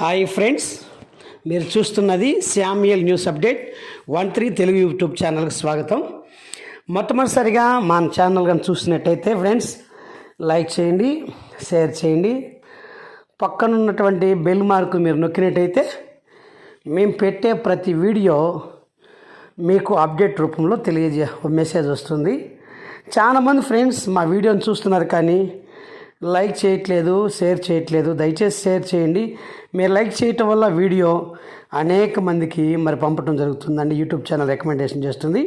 Hi friends మీరు చూస్తున్నది Samuel news update one three Telugu YouTube ఛానల్కి స్వాగతం. మొట్టమొదటిసారిగా మన ఛానల్ కానీ చూసినట్టయితే ఫ్రెండ్స్ లైక్ చేయండి షేర్ చేయండి. పక్కనున్నటువంటి బెల్ మార్కు మీరు నొక్కినట్టయితే మేము పెట్టే ప్రతి వీడియో మీకు అప్డేట్ రూపంలో తెలియజే మెసేజ్ వస్తుంది. చాలామంది ఫ్రెండ్స్ మా వీడియోని చూస్తున్నారు కానీ లైక్ చేయట్లేదు షేర్ చేయట్లేదు. దయచేసి షేర్ చేయండి. మీరు లైక్ చేయటం వల్ల వీడియో అనేక మందికి మరి పంపడం జరుగుతుందండి. యూట్యూబ్ ఛానల్ రికమెండేషన్ చేస్తుంది.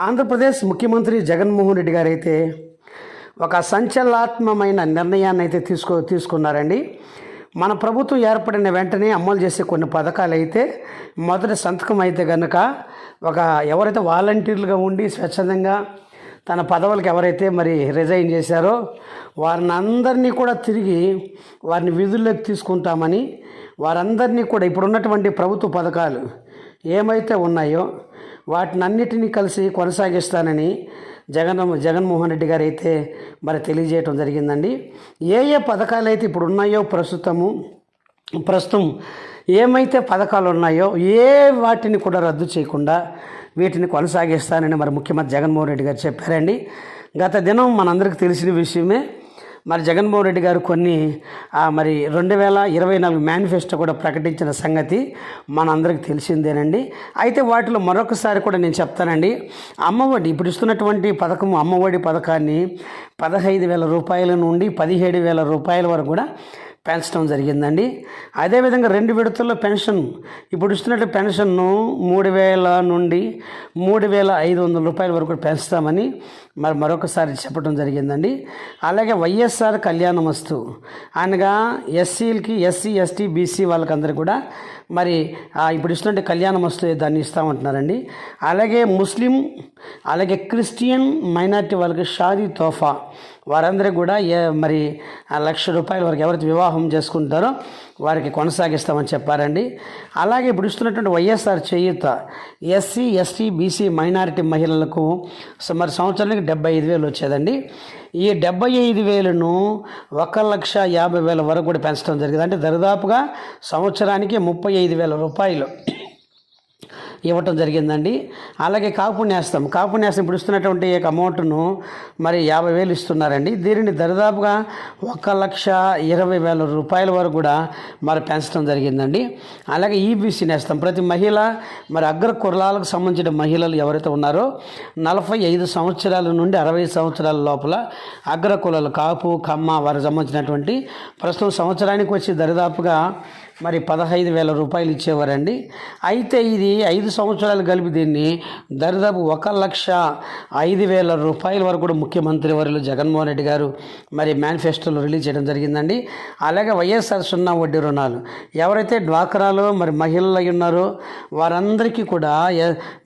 ఆంధ్రప్రదేశ్ ముఖ్యమంత్రి జగన్మోహన్ రెడ్డి గారు అయితే ఒక సంచలనాత్మకమైన నిర్ణయాన్ని అయితే తీసుకో తీసుకున్నారండి. మన ప్రభుత్వం ఏర్పడిన వెంటనే అమలు చేసే కొన్ని పథకాలు అయితే మొదటి సంతకం అయితే కనుక ఒక ఎవరైతే వాలంటీర్లుగా ఉండి స్వచ్ఛందంగా తన పదవులకు ఎవరైతే మరి రిజైన్ చేశారో వారిని అందరినీ కూడా తిరిగి వారిని విధుల్లోకి తీసుకుంటామని వారందరినీ కూడా ఇప్పుడున్నటువంటి ప్రభుత్వ పథకాలు ఏమైతే ఉన్నాయో వాటిని అన్నిటినీ కలిసి కొనసాగిస్తానని జగన్ జగన్మోహన్ రెడ్డి గారు అయితే మరి తెలియజేయటం జరిగిందండి. ఏ ఏ పథకాలు అయితే ఇప్పుడు ఉన్నాయో ప్రస్తుతము ప్రస్తుతం ఏమైతే పథకాలు ఉన్నాయో ఏ వాటిని కూడా రద్దు చేయకుండా వీటిని కొనసాగిస్తానని మరి ముఖ్యమంత్రి జగన్మోహన్ రెడ్డి గారు చెప్పారండి. గత దినం మనందరికీ తెలిసిన విషయమే మరి జగన్మోహన్ రెడ్డి గారు కొన్ని మరి రెండు వేల ఇరవై నాలుగు మేనిఫెస్టో కూడా ప్రకటించిన సంగతి మనందరికీ తెలిసిందేనండి. అయితే వాటిలో మరొకసారి కూడా నేను చెప్తానండి. అమ్మఒడి ఇప్పుడు ఇస్తున్నటువంటి పథకం అమ్మఒడి పథకాన్ని పదహైదు వేల రూపాయల నుండి పదిహేడు వేల రూపాయల వరకు కూడా పెంచడం జరిగిందండి. అదేవిధంగా రెండు విడతల్లో పెన్షన్ ఇప్పుడు ఇస్తున్నట్టు పెన్షన్ను మూడు వేల నుండి మూడు వేల ఐదు వందల రూపాయల వరకు పెంచుతామని మరి మరొకసారి చెప్పడం జరిగిందండి. అలాగే వైఎస్ఆర్ కళ్యాణమస్తు అనగా ఎస్సీలకి ఎస్సీ ఎస్టీ బీసీ వాళ్ళకందరికీ కూడా మరి ఇప్పుడు ఇస్తున్నట్టు కళ్యాణమస్తు దాన్ని ఇస్తామంటున్నారండి. అలాగే ముస్లిం అలాగే క్రిస్టియన్ మైనార్టీ వాళ్ళకి షాదీ తోఫా వారందరికీ కూడా ఏ మరి ఆ లక్ష రూపాయల వరకు ఎవరైతే వివాహం చేసుకుంటారో వారికి కొనసాగిస్తామని చెప్పారండి. అలాగే ఇప్పుడు ఇస్తున్నటువంటి YSR Cheyutha SC ST BC minority మహిళలకు సుమారు సంవత్సరానికి డెబ్బై ఐదు వేలు వచ్చేదండి. ఈ డెబ్బై ఐదు వేలను ఒక లక్ష యాభై వేల వరకు కూడా పెంచడం జరిగింది. అంటే దరిదాపుగా సంవత్సరానికి ముప్పై ఐదు వేల రూపాయలు ఇవ్వటం జరిగిందండి. అలాగే కాపు నేస్తం కాపు నేస్తం ఇప్పుడు ఇస్తున్నటువంటి ఈ యొక్క అమౌంట్ను మరి యాభై వేలు ఇస్తున్నారండి. దీనిని దరిదాపుగా ఒక లక్ష ఇరవై వేల రూపాయల వరకు కూడా మరి పెంచడం జరిగిందండి. అలాగే ఈబీసీ నేస్తం. ప్రతి మహిళ మరి అగ్ర కులాలకు సంబంధించిన మహిళలు ఎవరైతే ఉన్నారో నలభై ఐదు సంవత్సరాల నుండి అరవై సంవత్సరాల లోపల అగ్ర కులాలు కాపు కమ్మ వారికి సంబంధించినటువంటి ప్రస్తుతం సంవత్సరానికి వచ్చి దరిదాపుగా మరి పదహైదు వేల రూపాయలు ఇచ్చేవారండి. అయితే ఇది ఐదు సంవత్సరాలు కలిపి దీన్ని దరిదాపు ఒక లక్ష ఐదు వేల రూపాయల వరకు కూడా ముఖ్యమంత్రి వర్యులు జగన్మోహన్ రెడ్డి గారు మరి మేనిఫెస్టోలో రిలీజ్ చేయడం జరిగిందండి. అలాగే వైఎస్ఆర్ సున్నా వడ్డీ రుణాలు. ఎవరైతే డ్వాక్రాలో మరి మహిళలు అయి ఉన్నారో వారందరికీ కూడా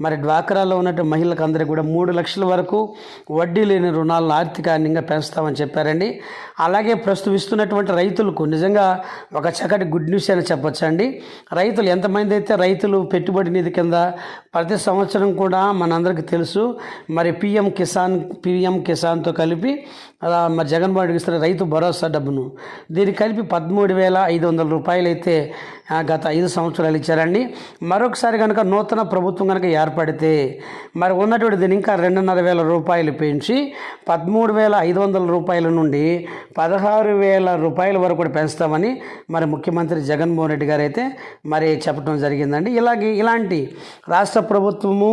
మరి డ్వాక్రాలో ఉన్నట్టు మహిళలకు అందరికీ కూడా మూడు లక్షల వరకు వడ్డీ లేని రుణాలను ఆర్థికంగా పెంచుతామని చెప్పారండి. అలాగే ప్రస్తుతం ఇస్తున్నటువంటి రైతులకు నిజంగా ఒక చక్కటి గుడ్ న్యూస్ అని చెప్పొచ్చండి. రైతులు ఎంతమంది అయితే రైతులు పెట్టుబడి నిధి కింద ప్రతి సంవత్సరం కూడా మనందరికీ తెలుసు మరి పిఎం కిసాన్ పిఎం కిసాన్తో కలిపి మరి జగన్మోహన్ రెడ్డి ఇస్తున్న రైతు భరోసా డబ్బును దీన్ని కలిపి పదమూడు వేల ఐదు వందల రూపాయలు అయితే గత ఐదు సంవత్సరాలు ఇచ్చారండి. మరొకసారి కనుక నూతన ప్రభుత్వం కనుక ఏర్పడితే మరి ఉన్నటువంటి దీన్ని ఇంకా రెండున్నర వేల రూపాయలు పెంచి పదమూడు వేల ఐదు వందల రూపాయల నుండి పదహారు వేల రూపాయల వరకు కూడా పెంచుతామని మరి ముఖ్యమంత్రి జగన్మోహన్ రెడ్డి గారు అయితే మరి చెప్పడం జరిగిందండి. ఇలాగే ఇలాంటి రాష్ట్ర ప్రభుత్వము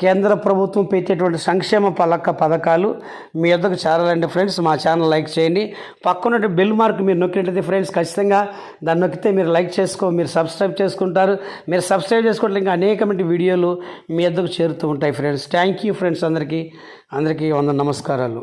కేంద్ర ప్రభుత్వం పెట్టేటువంటి సంక్షేమ పలక పథకాలు మీ వద్దకు చేరాలంటే ఫ్రెండ్స్. మా ఛానల్ లైక్ చేయండి. పక్కన బెల్ మార్క్ మీరు నొక్కినట్టయితే ఫ్రెండ్స్ ఖచ్చితంగా దాన్ని నొక్కితే మీరు లైక్ చేసి చేసుకో మీరు సబ్స్క్రైబ్ చేసుకుంటారు. మీరు సబ్స్క్రైబ్ చేసుకుంటే ఇంకా అనేకమైన వీడియోలు మీ యొద్దకు చేరుతూ ఉంటాయి ఫ్రెండ్స్ థ్యాంక్ యూ ఫ్రెండ్స్ అందరికీ. అందరికీ వంద నమస్కారాలు.